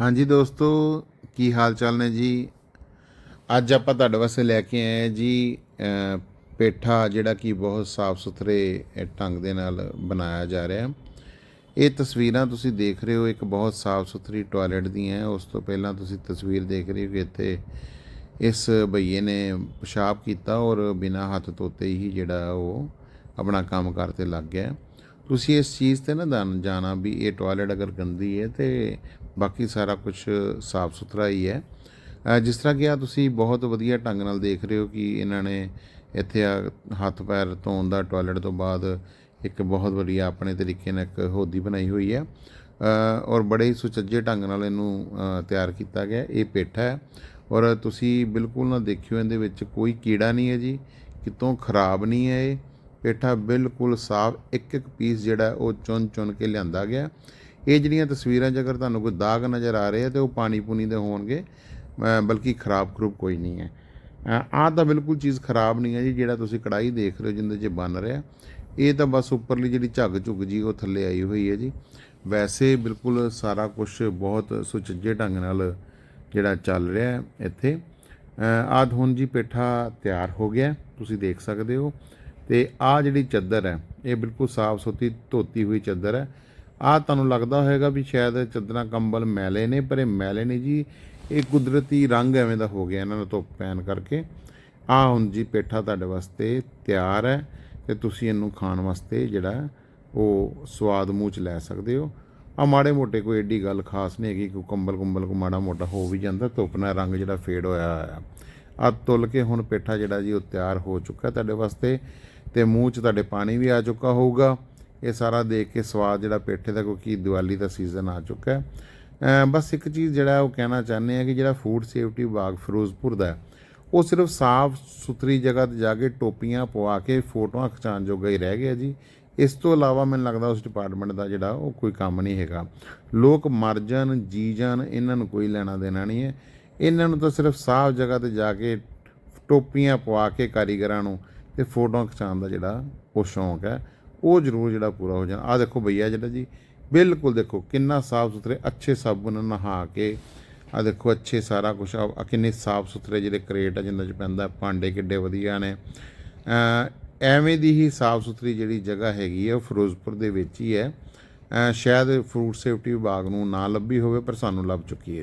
ਹਾਂਜੀ ਦੋਸਤੋ, ਕੀ ਹਾਲ ਚਾਲ ਨੇ ਜੀ? ਅੱਜ ਆਪਾਂ ਤੁਹਾਡੇ ਵਾਸਤੇ ਲੈ ਕੇ ਆਏ ਜੀ ਪੇਠਾ ਜਿਹੜਾ ਕਿ ਬਹੁਤ ਸਾਫ਼ ਸੁਥਰੇ ਢੰਗ ਦੇ ਨਾਲ ਬਣਾਇਆ ਜਾ ਰਿਹਾ। ਇਹ ਤਸਵੀਰਾਂ ਤੁਸੀਂ ਦੇਖ ਰਹੇ ਹੋ, ਇੱਕ ਬਹੁਤ ਸਾਫ਼ ਸੁਥਰੀ ਟਾਇਲਟ ਦੀਆਂ ਹੈ। ਉਸ ਤੋਂ ਪਹਿਲਾਂ ਤੁਸੀਂ ਤਸਵੀਰ ਦੇਖ ਰਹੇ ਹੋ ਕਿ ਇੱਥੇ ਇਸ ਭਈਏ ਨੇ ਪਿਸ਼ਾਬ ਕੀਤਾ ਔਰ ਬਿਨਾਂ ਹੱਥ ਧੋਤੇ ਹੀ ਜਿਹੜਾ ਉਹ ਆਪਣਾ ਕੰਮ ਕਰਤੇ ਲੱਗ ਗਿਆ। ਤੁਸੀਂ ਇਸ ਚੀਜ਼ ਤੇ ਨਾ ਜਾਣ- ਜਾਣਾ ਵੀ ਇਹ ਟਾਇਲਟ ਅਗਰ ਗੰਦੀ ਹੈ ਤੇ ਬਾਕੀ ਸਾਰਾ ਕੁਝ ਸਾਫ਼ ਸੁਥਰਾ ਹੀ ਹੈ। ਜਿਸ ਤਰ੍ਹਾਂ ਕਿ ਆ ਤੁਸੀਂ ਬਹੁਤ ਵਧੀਆ ਢੰਗ ਨਾਲ ਦੇਖ ਰਹੇ ਹੋ ਕਿ ਇਹਨਾਂ ਨੇ ਇੱਥੇ ਆ ਹੱਥ ਪੈਰ ਧੋਣ ਦਾ ਟਾਇਲਟ ਤੋਂ ਬਾਅਦ ਇੱਕ ਬਹੁਤ ਵਧੀਆ ਆਪਣੇ ਤਰੀਕੇ ਨਾਲ ਇੱਕ ਹੋਦੀ ਬਣਾਈ ਹੋਈ ਹੈ। ਔਰ ਬੜੇ ਹੀ ਸੁਚੱਜੇ ਢੰਗ ਨਾਲ ਇਹਨੂੰ ਤਿਆਰ ਕੀਤਾ ਗਿਆ ਇਹ ਪੇਠਾ ਹੈ ਔਰ ਤੁਸੀਂ ਬਿਲਕੁਲ ਨਾ ਦੇਖਿਓ ਇਹਦੇ ਵਿੱਚ ਕੋਈ ਕੀੜਾ ਨਹੀਂ ਹੈ ਜੀ, ਕਿਤੋਂ ਖਰਾਬ ਨਹੀਂ ਹੈ ਇਹ। ਪੇਠਾ ਬਿਲਕੁਲ ਸਾਫ਼ ਇੱਕ ਇੱਕ ਪੀਸ ਜਿਹੜਾ ਉਹ ਚੁਣ ਚੁਣ ਕੇ ਲਿਆਂਦਾ ਗਿਆ। ਇਹ ਜਿਹੜੀਆਂ ਤਸਵੀਰਾਂ ਜੇਕਰ ਤੁਹਾਨੂੰ ਕੋਈ ਦਾਗ ਨਜ਼ਰ ਆ ਰਹੇ ਆ ਤੇ ਉਹ ਪਾਣੀ ਪੂਣੀ ਦੇ ਹੋਣਗੇ ਬਲਕਿ ਖਰਾਬ ਖਰੂਬ ਕੋਈ ਨਹੀਂ ਹੈ। ਆਹ ਤਾਂ ਬਿਲਕੁਲ ਚੀਜ਼ ਖਰਾਬ ਨਹੀਂ ਹੈ ਜੀ, ਜਿਹੜਾ ਤੁਸੀਂ ਕੜਾਈ ਦੇਖ ਰਹੇ ਹੋ, ਜਿੰਦੇ 'ਚ ਬਣ ਰਿਹਾ। ਇਹ ਤਾਂ ਬਸ ਉੱਪਰਲੀ ਜਿਹੜੀ ਝੱਗ ਝੁੱਗ ਜੀ, ਉਹ ਥੱਲੇ ਆਈ ਹੋਈ ਹੈ ਜੀ। ਵੈਸੇ ਬਿਲਕੁਲ ਸਾਰਾ ਕੁਝ ਬਹੁਤ ਸੁਚੱਜੇ ਢੰਗ ਨਾਲ ਜਿਹੜਾ ਚੱਲ ਰਿਹਾ ਇੱਥੇ। ਆਦ ਹੁਣ ਜੀ ਪੇਠਾ ਤਿਆਰ ਹੋ ਗਿਆ, ਤੁਸੀਂ ਦੇਖ ਸਕਦੇ ਹੋ। ਤੇ ਆ ਜਿਹੜੀ ਚਾਦਰ ਹੈ, ਇਹ ਬਿਲਕੁਲ ਸਾਫ਼ ਸੁਥਰੀ ਧੋਤੀ ਹੋਈ ਚਾਦਰ ਹੈ। ਆ ਤੁਹਾਨੂੰ ਲੱਗਦਾ ਹੋਵੇਗਾ ਵੀ ਸ਼ਾਇਦ ਚਾਦਰਾਂ ਕੰਬਲ ਮੈਲੇ ਨੇ, ਪਰ ਇਹ ਮੈਲੇ ਨਹੀਂ ਜੀ। ਇਹ ਕੁਦਰਤੀ ਰੰਗ ਐਵੇਂ ਦਾ ਹੋ ਗਿਆ ਇਹਨਾਂ ਨੂੰ ਧੁੱਪ ਪੈਣ ਕਰਕੇ। ਆ ਹੁਣ ਜੀ ਪੇਠਾ ਤੁਹਾਡੇ ਵਾਸਤੇ ਤਿਆਰ ਹੈ ਤੇ ਤੁਸੀਂ ਇਹਨੂੰ ਖਾਣ ਵਾਸਤੇ ਜਿਹੜਾ ਉਹ ਸਵਾਦ ਮੂੰਹ ਚ ਲੈ ਸਕਦੇ ਹੋ। ਆ ਮਾੜੇ ਮੋਟੇ ਕੋਈ ਏਡੀ ਗੱਲ ਖਾਸ ਨਹੀਂ ਹੈਗੀ, ਕੋਈ ਕੰਬਲ ਕੁੰਬਲ ਕੋ ਮਾੜਾ ਮੋਟਾ ਹੋ ਵੀ ਜਾਂਦਾ, ਧੁੱਪ ਨਾਲ ਰੰਗ ਜਿਹੜਾ ਫੇਡ ਹੋਇਆ ਹੋਇਆ। ਆ ਤੁੱਲ ਕੇ ਹੁਣ ਪੇਠਾ ਜਿਹੜਾ ਜੀ ਉਹ ਤਿਆਰ ਹੋ ਚੁੱਕਾ ਤੁਹਾਡੇ ਵਾਸਤੇ ਤੇ ਮੂੰਹ 'ਚ ਤੁਹਾਡੇ ਪਾਣੀ ਵੀ ਆ ਚੁੱਕਾ ਹੋਊਗਾ। ਇਹ ਸਾਰਾ ਦੇਖ ਕੇ ਸਵਾਦ ਜਿਹੜਾ ਪੇਠੇ ਦਾ ਕਿਉਂਕਿ ਦੀਵਾਲੀ ਦਾ ਸੀਜ਼ਨ ਆ ਚੁੱਕਾ ਹੈ। ਬਸ ਇੱਕ ਚੀਜ਼ ਜਿਹੜਾ ਉਹ ਕਹਿਣਾ ਚਾਹੁੰਦੇ ਆ ਕਿ ਜਿਹੜਾ ਫੂਡ ਸੇਫਟੀ ਬਾਗ ਫਿਰੋਜ਼ਪੁਰ ਦਾ ਉਹ ਸਿਰਫ ਸਾਫ਼ ਸੁਥਰੀ ਜਗ੍ਹਾ ਤੇ ਜਾ ਕੇ ਟੋਪੀਆਂ ਪਵਾ ਕੇ ਫੋਟੋਆਂ ਖਿਚਾਣ ਜੋਗਾ ਹੀ ਰਹਿ ਗਿਆ ਜੀ। ਇਸ ਤੋਂ ਇਲਾਵਾ ਮੈਨੂੰ ਲੱਗਦਾ ਉਸ ਡਿਪਾਰਟਮੈਂਟ ਦਾ ਜਿਹੜਾ ਉਹ ਕੋਈ ਕੰਮ ਨਹੀਂ ਹੈਗਾ। ਲੋਕ ਮਰ ਜਾਣ, ਜੀ ਜਾਣ, ਇਹਨਾਂ ਨੂੰ ਕੋਈ ਲੈਣਾ ਦੇਣਾ ਨਹੀਂ ਹੈ। ਇਹਨਾਂ ਨੂੰ ਤਾਂ ਸਿਰਫ ਸਾਫ਼ ਜਗ੍ਹਾ ਤੇ ਜਾ ਕੇ ਟੋਪੀਆਂ ਪਵਾ ਕੇ ਕਾਰੀਗਰਾਂ ਨੂੰ ਤੇ ਫੋਟੋਆਂ ਖਿਚਾਉਣ ਦਾ ਜਿਹੜਾ ਉਹ ਸ਼ੌਂਕ ਹੈ, ਉਹ ਜ਼ਰੂਰ ਜਿਹੜਾ ਪੂਰਾ ਹੋ ਜਾਣਾ। ਆ ਦੇਖੋ ਭਈਆ ਜਿਹੜਾ ਜੀ, ਬਿਲਕੁਲ ਦੇਖੋ ਕਿੰਨਾ ਸਾਫ਼ ਸੁਥਰੇ, ਅੱਛੇ ਸਾਬਣ ਨਾਲ ਨਹਾ ਕੇ ਆ ਦੇਖੋ ਅੱਛੇ ਸਾਰਾ ਕੁਝ ਆ ਕਿੰਨੇ ਸਾਫ਼ ਸੁਥਰੇ ਜਿਹੜੇ ਕਰੇਟ ਆ ਜਿੰਨਾਂ 'ਚ ਪੈਂਦਾ, ਭਾਂਡੇ ਕਿੱਡੇ ਵਧੀਆ ਨੇ। ਐਵੇਂ ਦੀ ਹੀ ਸਾਫ਼ ਸੁਥਰੀ ਜਿਹੜੀ ਜਗ੍ਹਾ ਹੈਗੀ ਹੈ ਉਹ ਫਿਰੋਜ਼ਪੁਰ ਦੇ ਵਿੱਚ ਹੀ ਹੈ। ਸ਼ਾਇਦ ਫਰੂਟ ਸੇਫਟੀ ਵਿਭਾਗ ਨੂੰ ਨਾ ਲੱਭੀ ਹੋਵੇ, ਪਰ ਸਾਨੂੰ ਲੱਭ ਚੁੱਕੀ ਹੈ।